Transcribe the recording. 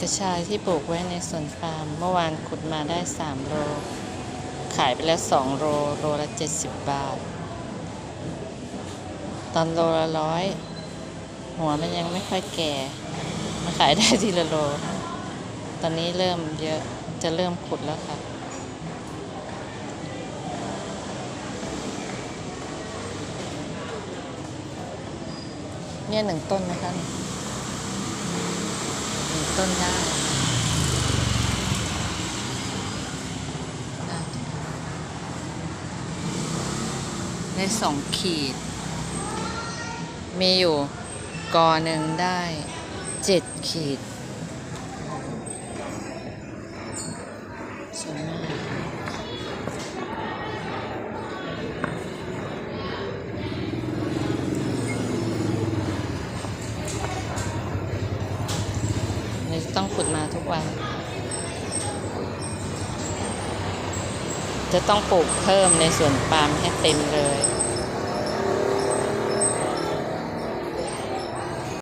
กระชายที่ปลูกไว้ในสวนปาล์ม เมื่อวานขุดมาได้ 3 โล ขายไปแล้ว 2 โล โลละ 70 บาท ตอนโลละร้อย หัวมันยังไม่ค่อยแก่ มาขายได้ทีละโล ตอนนี้เริ่มเยอะ จะเริ่มขุดแล้วค่ะเนี่ยหนึ่งต้นนะคะเนี่ยหนึ่ง ต้นได้ได้สองขีด มีอยู่กอหนึ่งได้เจ็ดขีด นี่ต้องขุดมาทุกวัน จะต้องปลูกเพิ่มในสวนปาล์มให้เต็มเลย